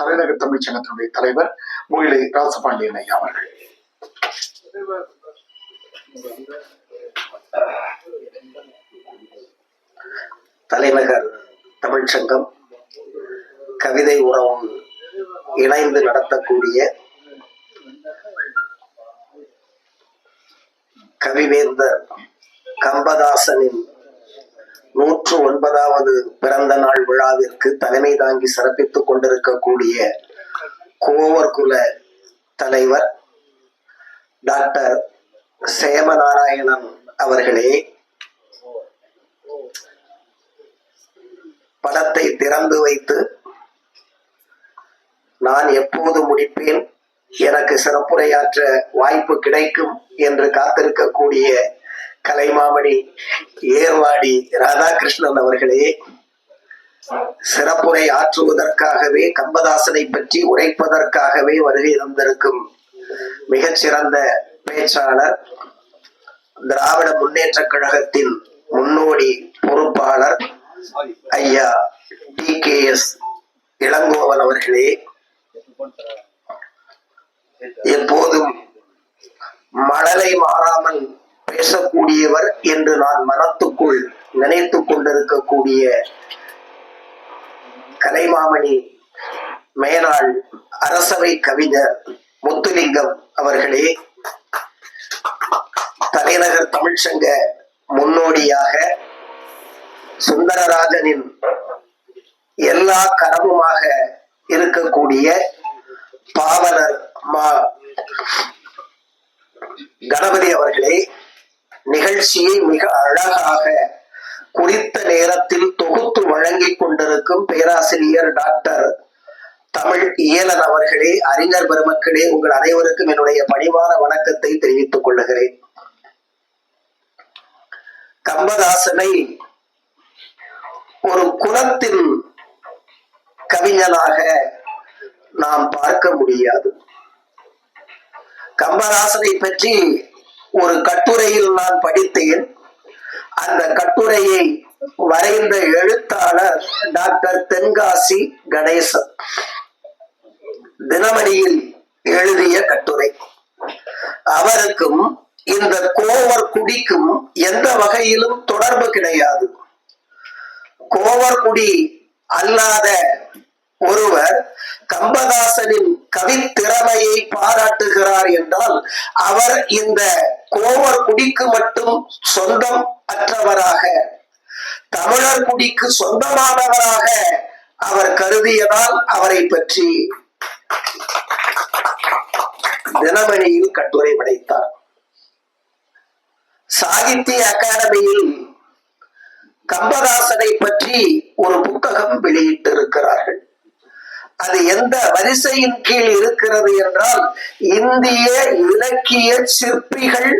தலைநகர் தமிழ்ச்சங்கத்தினுடைய தலைவர் முகிலை ராசபாண்டியன் ஐயா அவர்கள். தலைநகர் தமிழ்ச்சங்கம் கவிதை உறவும் இணைந்து நடத்தக்கூடிய கவிவேந்தர் கம்பதாசனின் நூற்று ஒன்பதாவது பிறந்த நாள் விழாவிற்கு தலைமை தாங்கி சிறப்பித்துக் கொண்டிருக்கக்கூடிய கோவர் குல தலைவர் டாக்டர் சேமநாராயணன் அவர்களே படத்தை திறந்து வைத்து நான் எப்போது முடிப்பேன்? எனக்கு சிறப்புரையாற்ற வாய்ப்பு கிடைக்கும் என்று காத்திருக்கக்கூடிய கலைமாமணி ஏர்வாடி ராதாகிருஷ்ணன் அவர்களே சிறப்புரை ஆற்றுவதற்காகவே கம்பதாசனை பற்றி உரைப்பதற்காகவே வருகை தந்திருக்கும் மிகச்சிறந்த பேச்சாளர் திராவிட முன்னேற்ற கழகத்தின் முன்னோடி பொறுப்பாளர் ஐயா டி கே எஸ் இளங்கோவன் அவர்களே எப்போதும் மழலை மாறாமல் பேசக்கூடியவர் என்று நான் மனத்துக்குள் நினைத்துக் கொண்டிருக்கக்கூடிய கலைமாமணி மேனாள் அரசவை கவிஞர் முத்துலிங்கம் அவர்களே தலைநகர் தமிழ்ச்சங்க முன்னோடியாக சுந்தரராஜனின் எல்லா கரமுமாக இருக்கக்கூடிய பாவலர் மா கணபதி அவர்களே நிகழ்ச்சியை மிக அழகாக குறித்த நேரத்தில் தொகுத்து வழங்கிக் கொண்டிருக்கும் பேராசிரியர் டாக்டர் தமிழ் இயலன் அவர்களே அறிஞர் பெருமக்களே உங்கள் அனைவருக்கும் என்னுடைய பணிவான வணக்கத்தை தெரிவித்துக் கொள்ளுகிறேன் கம்பதாசனை ஒரு குலத்தின் கவிஞனாக நாம் பார்க்க முடியாது. கம்பதாசனை பற்றி ஒரு கட்டுரையில் நான் படித்தேன். அந்த கட்டுரையை வரைந்த எழுத்தாளர் டாக்டர் தென்காசி கணேசன். தினமணியில் எழுதிய கட்டுரை. அவருக்கும் இந்த கோவர் குடிக்கும் எந்த வகையிலும் தொடர்பு கிடையாது. கோவர்குடி அல்லாத ஒருவர் கம்பதாசனின் கவித்திறமையை பாராட்டுகிறார் என்றால் அவர் இந்த கோவர் குடிக்கு மட்டும் சொந்தம் அற்றவராக. தமிழர் குடிக்கு சொந்தமானவராக அவர் கருதியதால் அவரை பற்றி தினமணியில் கட்டுரை படைத்தார். சாகித்ய அகாடமியில் கம்பதாசனை பற்றி ஒரு புத்தகம் வெளியிட்டிருக்கிறார்கள். அது எந்த வரிசையின் கீழ் இருக்கிறது என்றால் இந்திய இலக்கிய சிற்பிகள்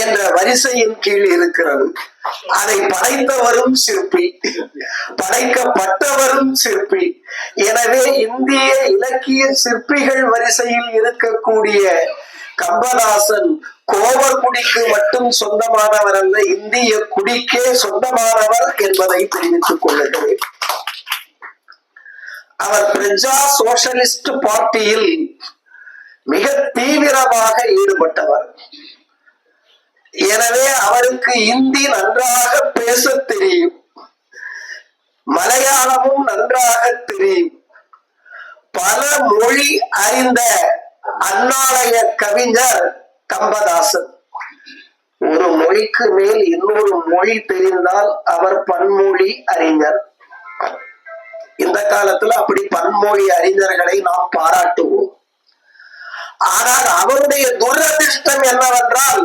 என்ற வரிசையின் கீழ் இருக்கிறது. அதை படைத்தவரும் சிற்பி படைக்கப்பட்டவரும் சிற்பி. எனவே இந்திய இலக்கிய சிற்பிகள் வரிசையில் இருக்கக்கூடிய கம்பதாசன் கோவர்குடிக்கு மட்டும் சொந்தமானவர் அல்ல இந்திய குடிக்கே சொந்தமானவர் என்பதை தெரிவித்துக் கொள்ளுகிறேன். அவர் பிரஜா சோசலிஸ்ட் பார்ட்டியில் மிக தீவிரமாக ஈடுபட்டவர். எனவே அவருக்கு இந்தி நன்றாக பேச தெரியும். மலையாளமும் நன்றாக தெரியும். பல மொழி அறிந்த அன்னாலய கவிஞர் கம்பதாசன். ஒரு மொழிக்கு மேல் இன்னொரு மொழி தெரிந்தால் அவர் பன்மொழி அறிஞர். இந்த காலத்துல அப்படி பன்மொழி அறிஞர்களை நாம் பாராட்டுவோம். ஆனால் அவருடைய துரதிருஷ்டம் என்னவென்றால்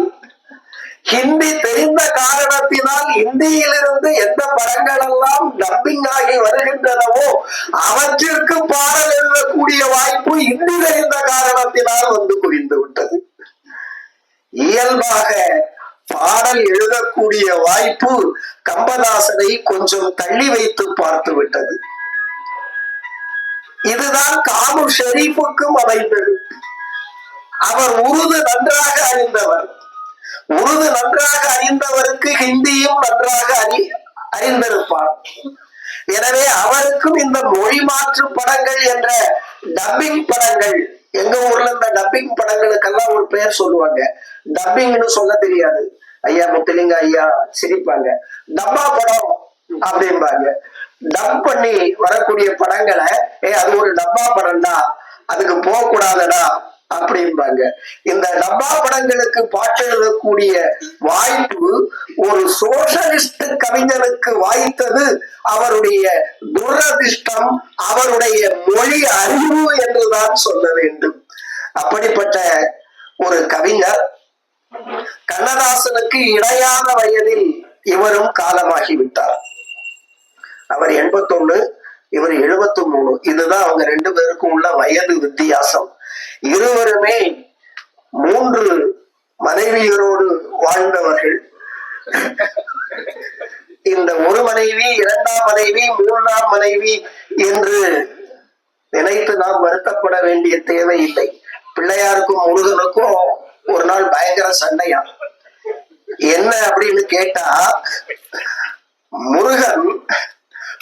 ஹிந்தி தெரிந்த காரணத்தினால் இந்தியிலிருந்து எந்த படங்கள் எல்லாம் டப்பிங் ஆகி வருகின்றனவோ அவற்றிற்கு பாடல் எழுதக்கூடிய வாய்ப்பு இந்தி தெரிந்த காரணத்தினால் வந்து குவிந்து விட்டது. இயல்பாக பாடல் எழுதக்கூடிய வாய்ப்பு கம்பதாசனை கொஞ்சம் தள்ளி வைத்து பார்த்து விட்டது. இதுதான் காபு ஷெரீஃபுக்கும் அமைந்தது. அவர் உருது நன்றாக அறிந்தவர். உருது நன்றாக அறிந்தவருக்கு ஹிந்தியும் நன்றாக அறி அறிந்திருப்பார். எனவே அவருக்கும் இந்த மொழி மாற்று படங்கள் என்ற டப்பிங் படங்கள் எங்க ஊர்ல இந்த டப்பிங் படங்களுக்கெல்லாம் ஒரு பெயர் சொல்லுவாங்க. டப்பிங்னு சொல்ல தெரியாது. ஐயா முத்துலிங்க ஐயா சிரிப்பாங்க. டப்பா படம் அப்படிம்பாங்க. டப் பண்ணி வரக்கூடிய படங்களை ஏ அது ஒரு டப்பா படம்டா அதுக்கு போக கூடாதுடா அப்படிம்பாங்க. இந்த டப்பா படங்களுக்கு எழுதக்கூடிய வாய்ப்பு ஒரு சோசலிஸ்ட் கவிஞனுக்கு வாய்த்தது அவருடைய துரதிஷ்டம் அவருடைய மொழி அறிவு என்றுதான் சொல்ல வேண்டும். அப்படிப்பட்ட ஒரு கவிஞர் கண்ணதாசனுக்கு இடையான வயதில் இவரும் காலமாகிவிட்டார். அவர் எண்பத்தொன்னு இவர் எழுபத்தி மூணு இதுதான் அவங்க ரெண்டு பேருக்கும் உள்ள வயது வித்தியாசம். இருவருமே மூன்று மனைவியரோடு வாழ்ந்தவர்கள். இந்த ஒரு மனைவி இரண்டாம் மனைவி மூன்றாம் மனைவி என்று நினைத்து நாம் வருத்தப்பட வேண்டிய தேவை இல்லை. பிள்ளையாருக்கும் முருகனுக்கும் ஒரு நாள் பயங்கர சண்டையா. என்ன அப்படின்னு கேட்டா முருகன்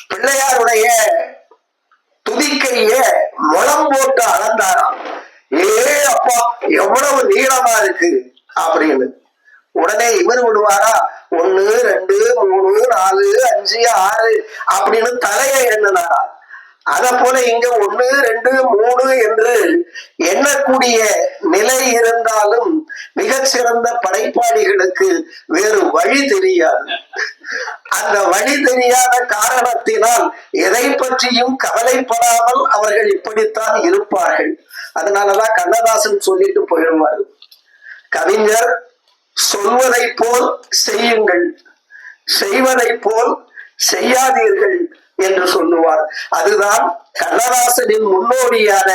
பிள்ளையாருடைய துதிக்கைய முளம் போட்டு அளந்தாராம். ஏ அப்பா எவ்வளவு நீளமா இருக்கு அப்படின்னு. உடனே இவர் விடுவாரா? ஒண்ணு ரெண்டு மூணு நாலு அஞ்சு ஆறு அப்படின்னு தலையை எண்ணினாரா அத போல இங்க ஒண்ணு ரெண்டு மூணு என்று எண்ணக்கூடிய நிலை இருந்தாலும் மிகச்சிறந்த படைப்பாளிகளுக்கு வேறு வழி தெரியாது. அந்த வழி தெரியாத காரணத்தினால் எதை பற்றியும் கவலைப்படாமல் அவர்கள் இப்படித்தான் இருப்பார்கள். அதனாலதான் கண்ணதாசன் சொல்லிட்டு போயிடுவார். கவிஞர் சொல்வதை போல் செய்யுங்கள். செய்வதை போல் செய்யாதீர்கள். என்று சொல்லுவார். அதுதான் கண்ணதாசனின் முன்னோடியான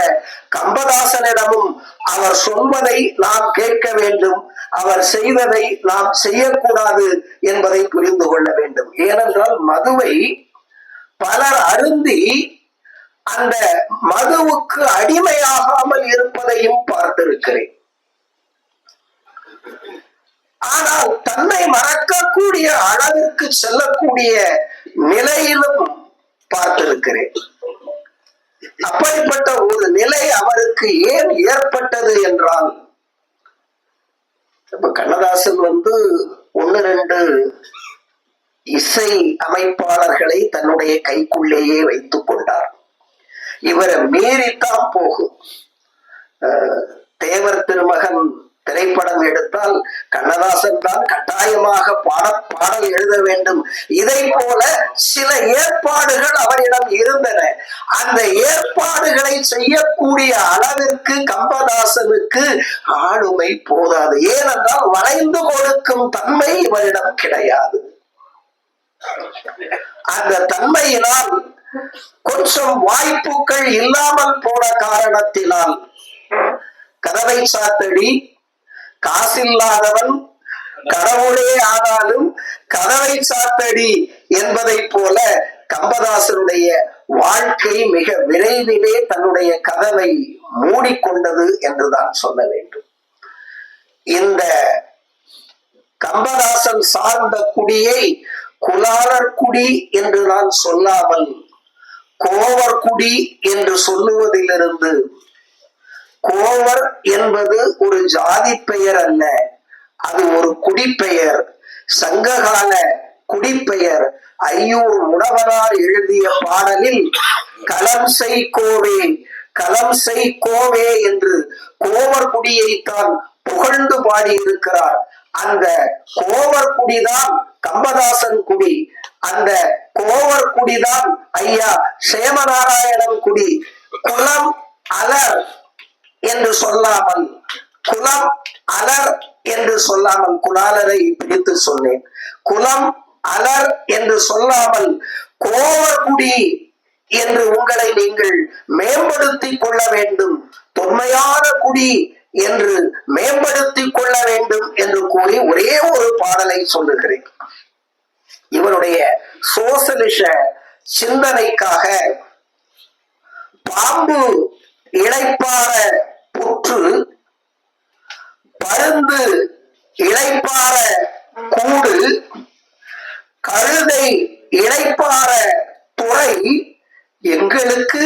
கம்பதாசனிடமும் அவர் சொல்வதை நாம் கேட்க வேண்டும். அவர் செய்வதை நாம் செய்யக்கூடாது என்பதை புரிந்து கொள்ள வேண்டும். ஏனென்றால் மதுவை பலர் அருந்தி அந்த மதுவுக்கு அடிமையாகாமல் இருப்பதையும் பார்த்திருக்கிறேன். ஆனால் தன்னை மறக்கக்கூடிய அளவிற்கு செல்லக்கூடிய நிலையிலும் பார்த்திருக்கிறேன். அப்படிப்பட்ட ஒரு நிலை அவருக்கு ஏன் ஏற்பட்டது என்றால் இப்ப கண்ணதாசன் வந்து ஒன்னு ரெண்டு இசை அமைப்பாளர்களை தன்னுடைய கைக்குள்ளேயே வைத்துக் கொண்டார். இவரை மீறித்தான் போகும். அஹ், தேவர் திருமகன் திரைப்படம் எடுத்தால் கண்ணதாசன் தான் கட்டாயமாக பாட பாடல் எழுத வேண்டும். இதை போல சில ஏற்பாடுகள் அவரிடம் இருந்தன. அந்த ஏற்பாடுகளை செய்யக்கூடிய அளவிற்கு கம்பதாசனுக்கு ஆளுமை போதாது. ஏனென்றால் வளைந்து கொடுக்கும் தன்மை இவரிடம் கிடையாது. அந்த தன்மையினால் கொஞ்சம் வாய்ப்புகள் இல்லாமல் போன காரணத்தினால் கதவை சாத்தடி காசில்லாதவன் கடவுளே ஆனாலும் கதவை சாத்தடி என்பதை போல கம்பதாசனுடைய வாழ்க்கை மிக விரைவிலே தன்னுடைய கதவை மூடிக்கொண்டது என்றுதான் சொல்ல வேண்டும். இந்த கம்பதாசன் சார்ந்த குடியை குலாலர் குடி என்று நான் சொல்லாமல் கோவர் குடி என்று சொல்லுவதிலிருந்து கோவர் என்பது ஒரு ஜாதி பெயர் அல்ல. அது ஒரு குடிப்பெயர். சங்ககால குடிப்பெயர். ஐயூர் முடவனார் எழுதிய பாடலில் களம் செய் கோவே களம் செய் கோவே என்று கோவர் குடியைத்தான் புகழ்ந்து பாடியிருக்கிறார். அந்த கோவர் குடிதான் கம்பதாசன் குடி. அந்த கோவர் குடிதான் ஐயா சேமநாராயணன் குடி. குலம் அலர் என்று சொல்லாமல் குலம் அலர் என்று சொல்லாமல் குலாலரை பிடித்து சொன்னேன். குலம் அலர் என்று சொல்லாமல் கோவர்குடி என்று உங்களை நீங்கள் மேம்படுத்திக் கொள்ள வேண்டும் தொன்மையான குடி என்று மேம்படுத்திக் கொள்ள வேண்டும் என்று கூறி ஒரே ஒரு பாடலை சொல்லுகிறேன். இவருடைய சோசலிச சிந்தனைக்காக பாம்பு இளைப்பாற புற்று பருந்து இளைப்பாற கூடு கழுதை இளைப்பாற துறை எங்களுக்கு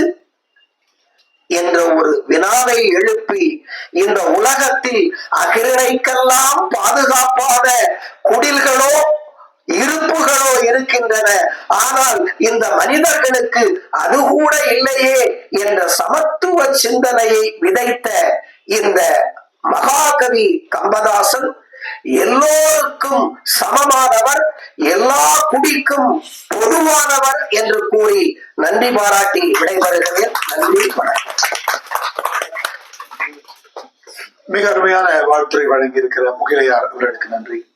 என்ற ஒரு வினாவை எழுப்பி இந்த உலகத்தில் அகிரணைக்கெல்லாம் பாதுகாப்பான குடில்களோ இருப்புகளோ இருக்கின்றன. ஆனால் இந்த மனிதர்களுக்கு அது கூட இல்லையே என்ற சமத்துவ சிந்தனையை விதைத்த இந்த மகாகவி கம்பதாசன் எல்லோருக்கும் சமமானவர் எல்லா குடிக்கும் பொதுவானவர் என்று கூறி நன்றி பாராட்டி விடைபெறுகிறேன். நன்றி வணக்கம். மிக அருமையான வாழ்த்துறை வழங்கி இருக்கிற முகிலையார் அவர்களுக்கு நன்றி.